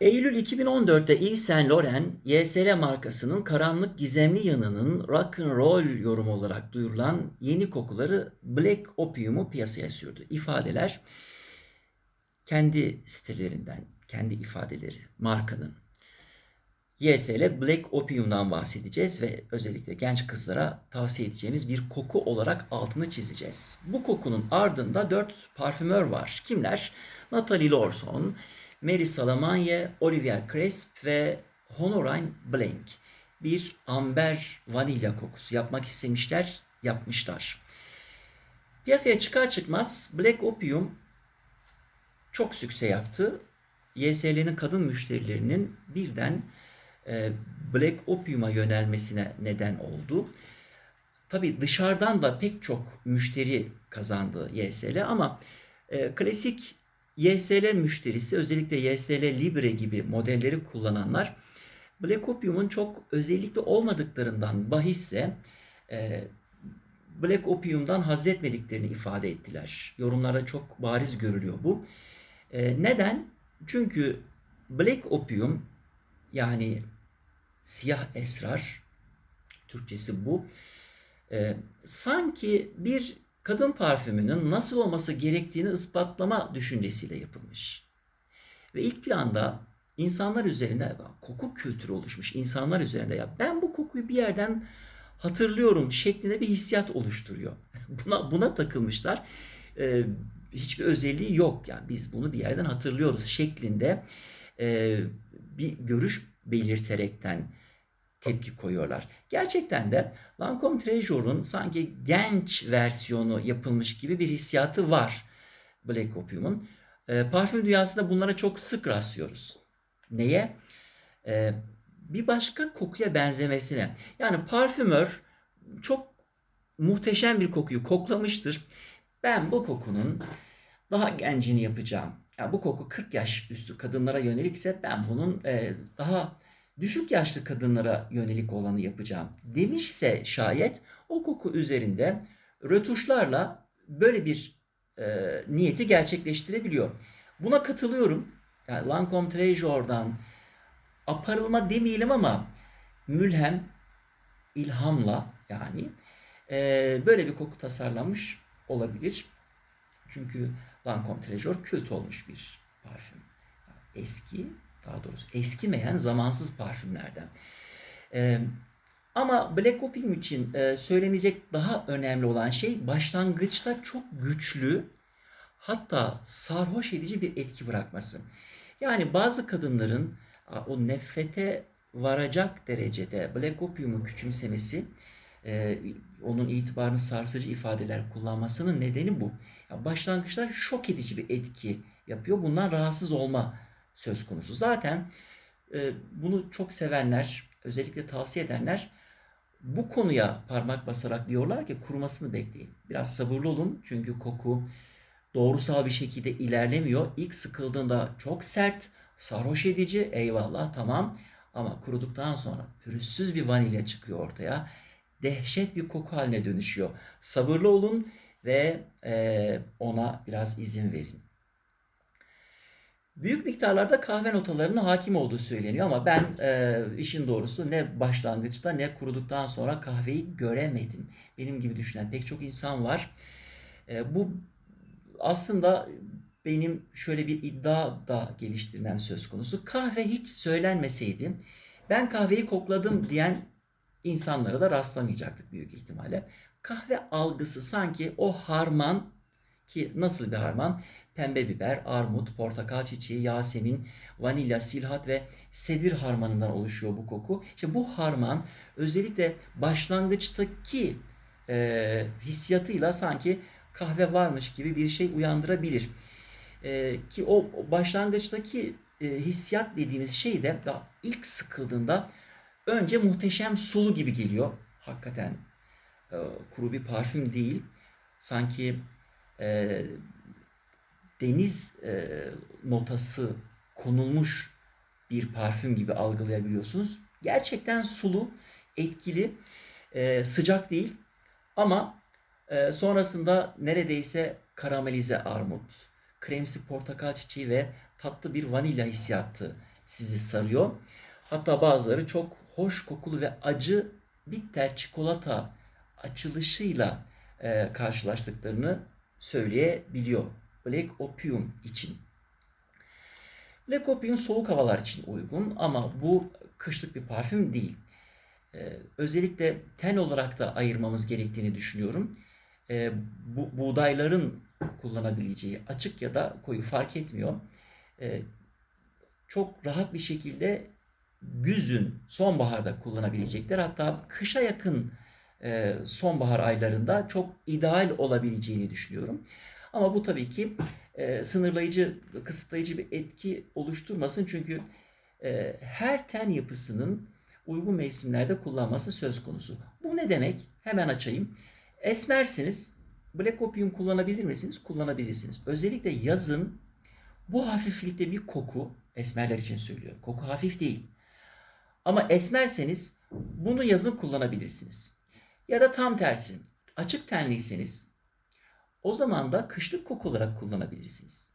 Eylül 2014'te Yves Saint Laurent, YSL markasının karanlık gizemli yanının rock and roll yorumu olarak duyurulan yeni kokuları Black Opium'u piyasaya sürdü. İfadeler kendi sitelerinden, kendi ifadeleri markanın. YSL Black Opium'dan bahsedeceğiz ve özellikle genç kızlara tavsiye edeceğimiz bir koku olarak altını çizeceğiz. Bu kokunun ardında dört parfümör var. Kimler? Natalie Lorson, Mary Salamanye, Olivier Cresp ve Honorine Blanc. Bir amber vanilya kokusu yapmak istemişler, yapmışlar. Piyasaya çıkar çıkmaz Black Opium çok sükse yaptı. YSL'nin kadın müşterilerinin birden e, Black Opium'a yönelmesine neden oldu. Tabi dışarıdan da pek çok müşteri kazandı YSL ama e, klasik YSL müşterisi özellikle YSL Libre gibi modelleri kullananlar Black Opium'un çok özellikli olmadıklarından bahisse e, Black Opium'dan haz etmediklerini ifade ettiler. Yorumlarda çok bariz görülüyor bu. E, neden? Çünkü Black Opium yani siyah esrar Türkçesi bu. E, sanki bir kadın parfümünün nasıl olması gerektiğini ispatlama düşüncesiyle yapılmış. Ve ilk planda insanlar üzerinde koku kültürü oluşmuş insanlar üzerinde ya ben bu kokuyu bir yerden hatırlıyorum şeklinde bir hissiyat oluşturuyor. Buna buna takılmışlar. Ee, hiçbir özelliği yok yani biz bunu bir yerden hatırlıyoruz şeklinde e, bir görüş belirterekten tepki koyuyorlar. Gerçekten de Lancome Treasure'un sanki genç versiyonu yapılmış gibi bir hissiyatı var Black Opium'un. E, parfüm dünyasında bunlara çok sık rastlıyoruz. Neye? E, bir başka kokuya benzemesine. Yani parfümör çok muhteşem bir kokuyu koklamıştır. Ben bu kokunun daha gencini yapacağım. Yani bu koku 40 yaş üstü kadınlara yönelikse ben bunun e, daha düşük yaşlı kadınlara yönelik olanı yapacağım demişse şayet o koku üzerinde rötuşlarla böyle bir e, niyeti gerçekleştirebiliyor. Buna katılıyorum. Yani Lancome Treasure'dan aparılma demeyelim ama mülhem ilhamla yani e, böyle bir koku tasarlanmış olabilir. Çünkü Lancome Treasure kült olmuş bir parfüm. Eski daha doğrusu eskimeyen zamansız parfümlerden. E, ama Black Opium için e, söylenecek daha önemli olan şey başlangıçta çok güçlü hatta sarhoş edici bir etki bırakması. Yani bazı kadınların o nefrete varacak derecede Black Opium'u küçümsemesi, e, onun itibarını sarsıcı ifadeler kullanmasının nedeni bu. Yani başlangıçta şok edici bir etki yapıyor. Bundan rahatsız olma söz konusu. Zaten e, bunu çok sevenler, özellikle tavsiye edenler bu konuya parmak basarak diyorlar ki kurumasını bekleyin. Biraz sabırlı olun çünkü koku doğrusal bir şekilde ilerlemiyor. İlk sıkıldığında çok sert, sarhoş edici, eyvallah tamam. Ama kuruduktan sonra pürüzsüz bir vanilya çıkıyor ortaya. Dehşet bir koku haline dönüşüyor. Sabırlı olun ve e, ona biraz izin verin. Büyük miktarlarda kahve notalarının hakim olduğu söyleniyor ama ben e, işin doğrusu ne başlangıçta ne kuruduktan sonra kahveyi göremedim. Benim gibi düşünen pek çok insan var. E, bu aslında benim şöyle bir iddia da geliştirmem söz konusu. Kahve hiç söylenmeseydi ben kahveyi kokladım diyen insanlara da rastlamayacaktık büyük ihtimalle. Kahve algısı sanki o harman ki nasıl bir harman? Pembe biber, armut, portakal çiçeği, yasemin, vanilya, silhat ve sedir harmanından oluşuyor bu koku. İşte bu harman özellikle başlangıçtaki e, hissiyatıyla sanki kahve varmış gibi bir şey uyandırabilir. E, ki o başlangıçtaki e, hissiyat dediğimiz şey de daha ilk sıkıldığında önce muhteşem sulu gibi geliyor. Hakikaten e, kuru bir parfüm değil. Sanki e, deniz e, notası konulmuş bir parfüm gibi algılayabiliyorsunuz. Gerçekten sulu, etkili, e, sıcak değil ama e, sonrasında neredeyse karamelize armut, kremsi portakal çiçeği ve tatlı bir vanilya hissiyatı sizi sarıyor. Hatta bazıları çok hoş kokulu ve acı bitter çikolata açılışıyla e, karşılaştıklarını söyleyebiliyor. Black Opium için. Black Opium soğuk havalar için uygun ama bu kışlık bir parfüm değil. Ee, özellikle ten olarak da ayırmamız gerektiğini düşünüyorum. Ee, bu buğdayların kullanabileceği açık ya da koyu fark etmiyor. Ee, çok rahat bir şekilde güzün, sonbaharda kullanabilecekler. Hatta kışa yakın e, sonbahar aylarında çok ideal olabileceğini düşünüyorum. Ama bu tabii ki e, sınırlayıcı, kısıtlayıcı bir etki oluşturmasın. Çünkü e, her ten yapısının uygun mevsimlerde kullanması söz konusu. Bu ne demek? Hemen açayım. Esmersiniz. Black Opium kullanabilir misiniz? Kullanabilirsiniz. Özellikle yazın bu hafiflikte bir koku, esmerler için söylüyorum. Koku hafif değil. Ama esmerseniz bunu yazın kullanabilirsiniz. Ya da tam tersi. Açık tenliyseniz o zaman da kışlık koku olarak kullanabilirsiniz.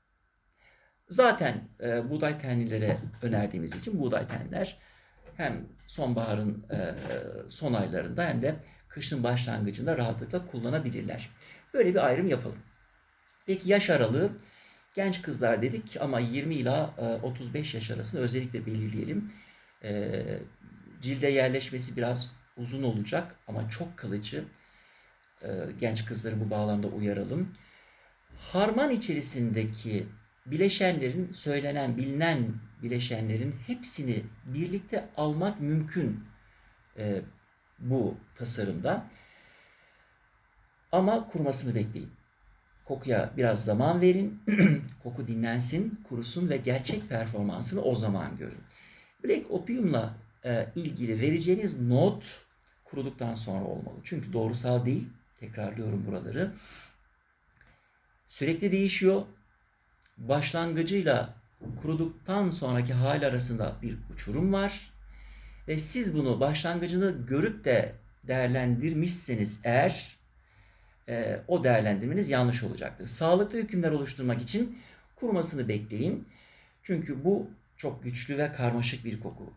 Zaten e, buğday tenlilere önerdiğimiz için buğday tenler hem sonbaharın e, son aylarında hem de kışın başlangıcında rahatlıkla kullanabilirler. Böyle bir ayrım yapalım. Peki yaş aralığı genç kızlar dedik ama 20 ila e, 35 yaş arasını özellikle belirleyelim. E, cilde yerleşmesi biraz uzun olacak ama çok kalıcı. E, genç kızları bu bağlamda uyaralım. Harman içerisindeki bileşenlerin söylenen, bilinen bileşenlerin hepsini birlikte almak mümkün e, bu tasarımda. Ama kurumasını bekleyin. Kokuya biraz zaman verin. Koku dinlensin, kurusun ve gerçek performansını o zaman görün. Black Opium'la e, ilgili vereceğiniz not kuruduktan sonra olmalı. Çünkü doğrusal değil. Tekrarlıyorum buraları. Sürekli değişiyor. Başlangıcıyla kuruduktan sonraki hal arasında bir uçurum var. Ve siz bunu başlangıcını görüp de değerlendirmişseniz eğer e, o değerlendirmeniz yanlış olacaktır. Sağlıklı hükümler oluşturmak için kurumasını bekleyin. Çünkü bu çok güçlü ve karmaşık bir koku.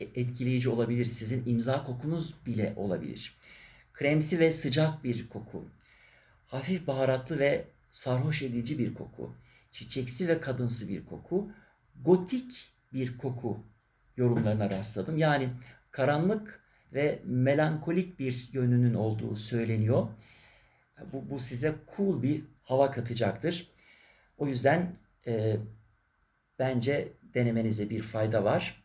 E, etkileyici olabilir. Sizin imza kokunuz bile olabilir. Kremsi ve sıcak bir koku. Hafif baharatlı ve sarhoş edici bir koku. Çiçeksi ve kadınsı bir koku. Gotik bir koku yorumlarına rastladım. Yani karanlık ve melankolik bir yönünün olduğu söyleniyor. Bu, bu size cool bir hava katacaktır. O yüzden e, bence denemenize bir fayda var.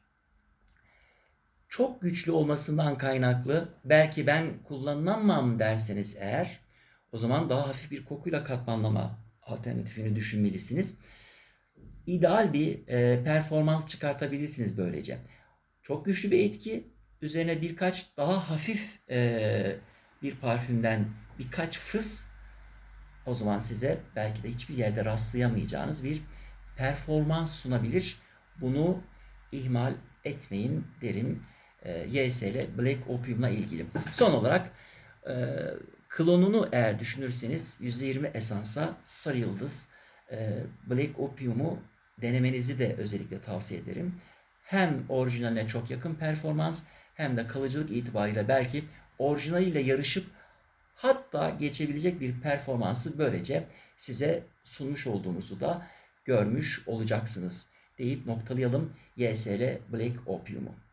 Çok güçlü olmasından kaynaklı belki ben kullanamam derseniz eğer o zaman daha hafif bir kokuyla katmanlama alternatifini düşünmelisiniz. İdeal bir e, performans çıkartabilirsiniz böylece. Çok güçlü bir etki. Üzerine birkaç daha hafif e, bir parfümden birkaç fıs o zaman size belki de hiçbir yerde rastlayamayacağınız bir performans sunabilir. Bunu ihmal etmeyin derim e, YSL Black Opium'la ilgili. Son olarak e, klonunu eğer düşünürseniz %20 esansa sarı yıldız e, Black Opium'u denemenizi de özellikle tavsiye ederim. Hem orijinaline çok yakın performans hem de kalıcılık itibariyle belki orijinaliyle yarışıp hatta geçebilecek bir performansı böylece size sunmuş olduğumuzu da görmüş olacaksınız deyip noktalayalım YSL Black Opium'u.